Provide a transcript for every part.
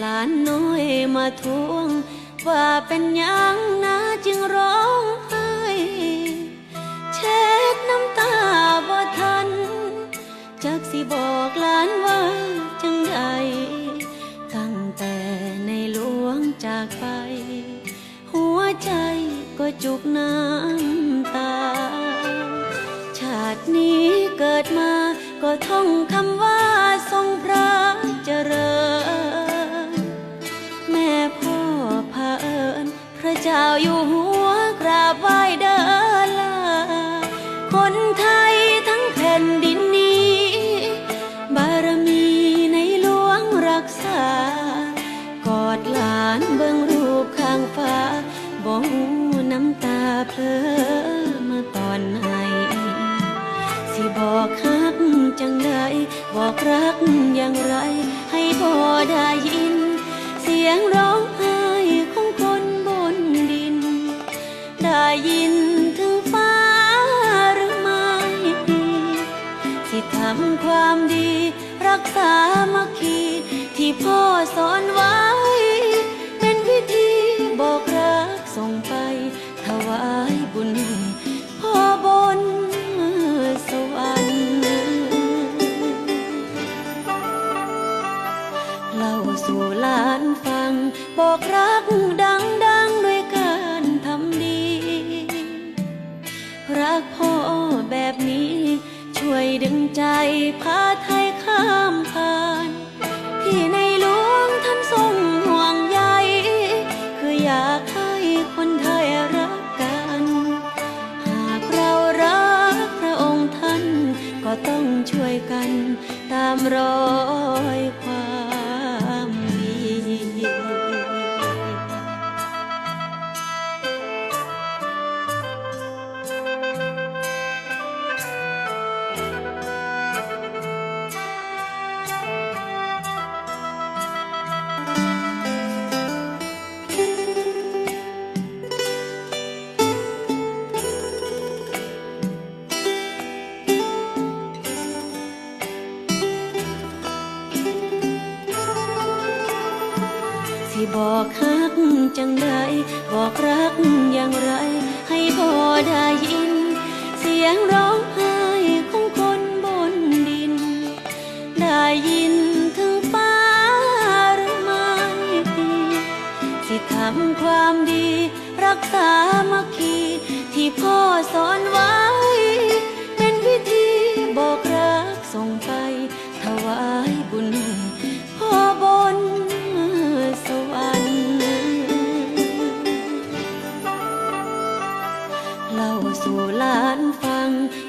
หลานน้อยมาทวง ว่าเป็นยังนะจึงร้องไห้เช็ดน้ำตาบ่ทัน จักสิบอกหลานว่าจังใดตั้งแต่ในหลวงจากไป หัวใจก็จุกน้ำตา ชาตินี้เกิดมาก็ท่องคำว่า จ้าอยู่หัวกราบไหว้เดินลา คนไทยทั้งแผ่นดินนี้ บารมีในหลวงรักษา กอดหลานเบิ่งรูปข้างฟ้าบ่หูน้ำตาเพลอมาตอนไหนสิบอกฮักจังใดบอกรักอย่างไร ให้พ่อได้ยิน เสียงร้อง ความดี รักษามัคคีที่พ่อสอนไว้ ต้องช่วยกันตามรอยความ จังใดบอกรักอย่างไร ให้พ่อได้ยิน เสียงร้องไห้ของคนบนดิน ได้ยินถึงฟ้าหรือไม่สิทำความดี รักษามัคคีที่พ่อสอนไว้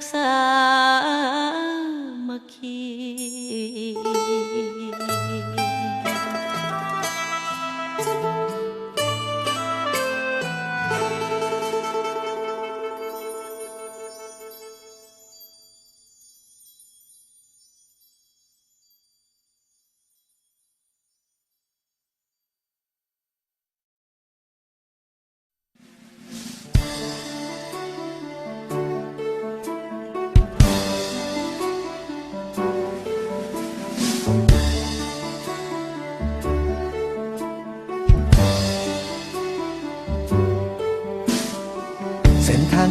รักษา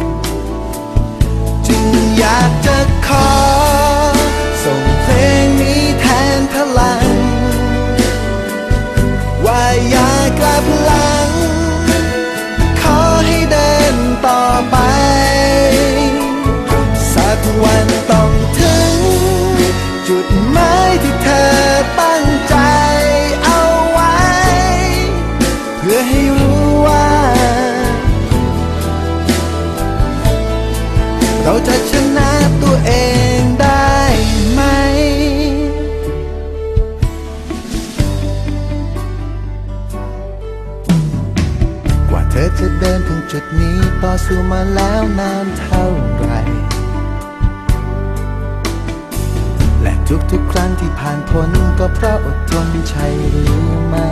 ึง อยากจะขอ ส่งเพลงนี้แทนพลัง ว่าอย่ากลับหลัง ขอให้เดินต่อไป สักวันต้องถึง จุดหมายที่ สู้มาแล้วนานเท่าไร และทุกๆครั้งที่ผ่านพ้นก็เพราะอดทนใช่หรือไม่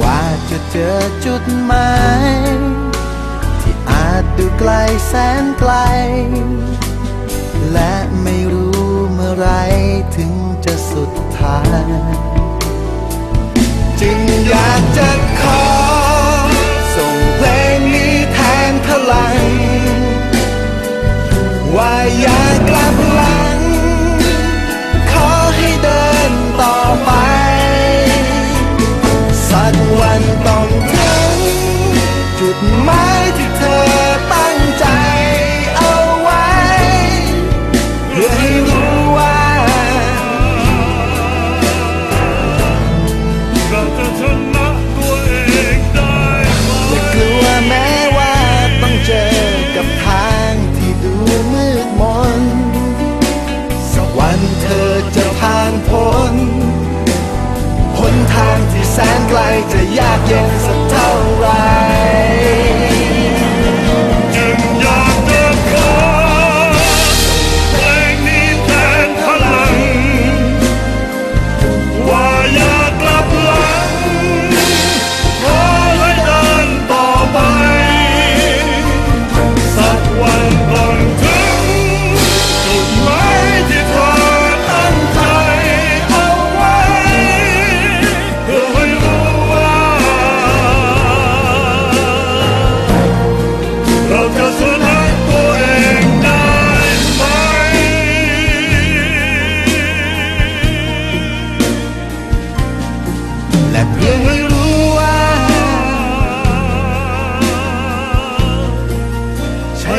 ว่าจะเจอจุดหมายที่อาจดูไกลแสนไกล และไม่รู้เมื่อไรถึงจะสุดทางจึงอยากจะขอ ว่า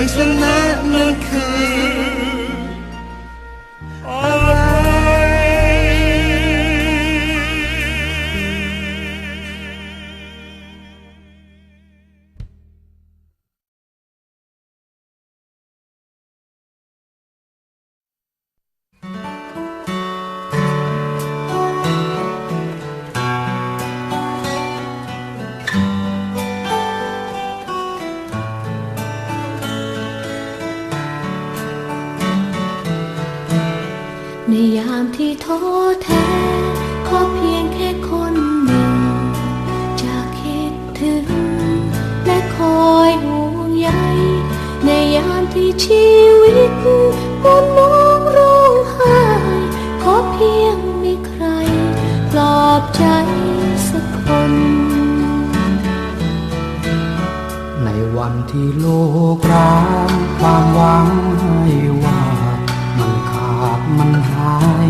ชัยชนะ ท้อแท้ขอเพียงแค่คนหนึ่ง จะคิดถึง และคอยห่วงใยในยามที่ชีวิตมนมองร้องไห้ขอเพียงมีใคร ปลอบใจสักคน ในวันที่โลกร้างความหวังให้ว่ามันขาดมันหาย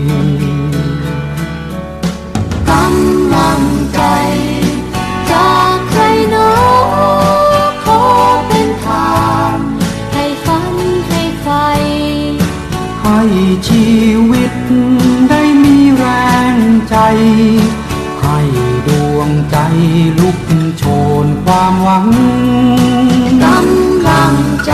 ให้ดวงใจลุกโชนความหวังกำลังใจ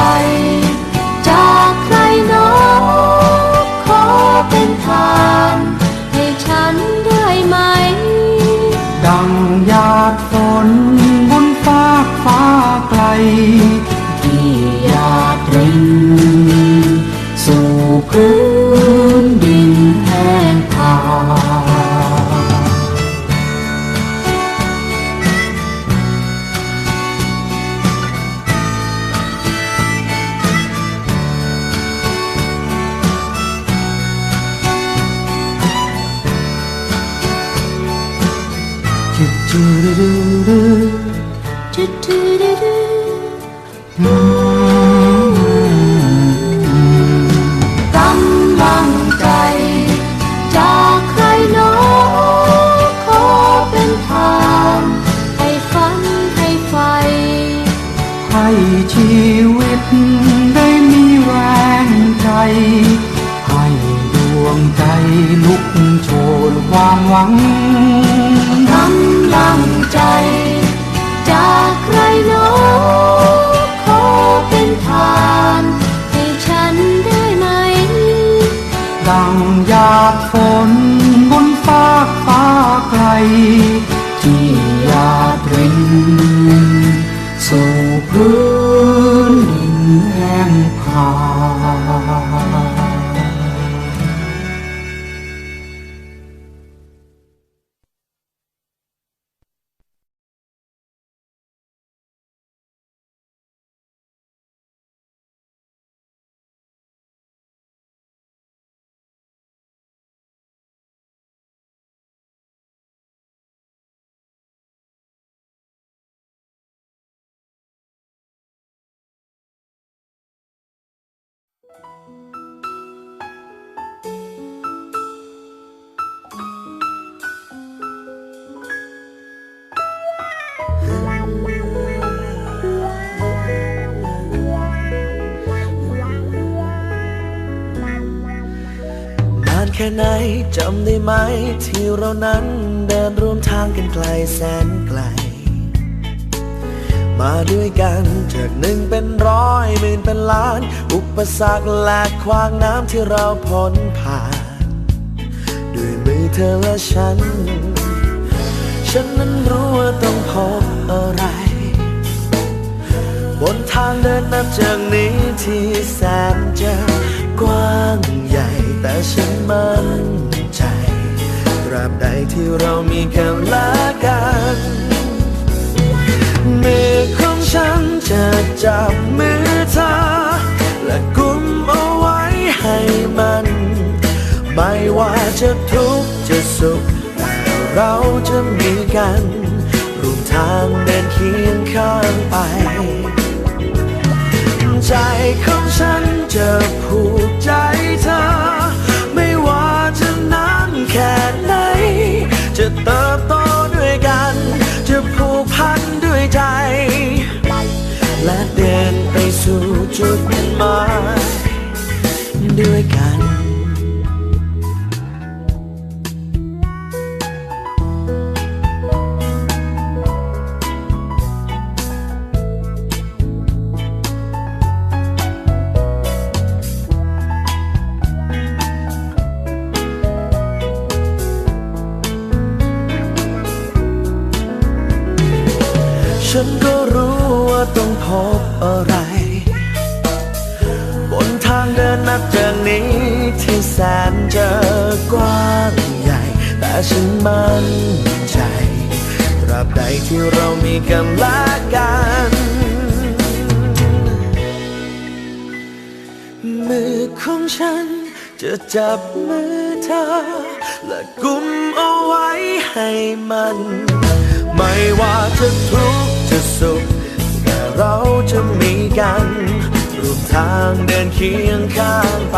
สู่พื้นดินแห้งผา ไหนจำได้ไหม ที่เรานั้นเดินร่วมทางกันไกลแสนไกล มาด้วยกันจากหนึ่งเป็นร้อยหมื่นเป็นล้าน อุปสรรคและขวางน้ำที่เราพ้นผ่าน ด้วยมือเธอและฉัน ฉันนั้นรู้ว่าต้องพบอะไร บนทางเดินนับจากนี้ที่แสนจะ กว้างใหญ่แต่ฉันมั่นใจตราบใดที่เรามีกันและกันมือของฉันจะจับมือเธอ และกุมเอาไว้ให้มัน ไม่ว่าจะทุกข์จะสุขแต่เราจะมีกันร่วมทางเดินเคียงข้างไป ใจของฉันจะผูกใจเธอ นจะกว้างใหญ่ แต่ฉันมั่นใจตราบใดที่เรามีกันและกัน มือของฉันจะจับมือเธอ และกุมเอาไว้ให้มัน ไม่ว่าจะทุกข์จะสุขแต่เราจะมีกันร่วมทางเดินเคียงข้างไป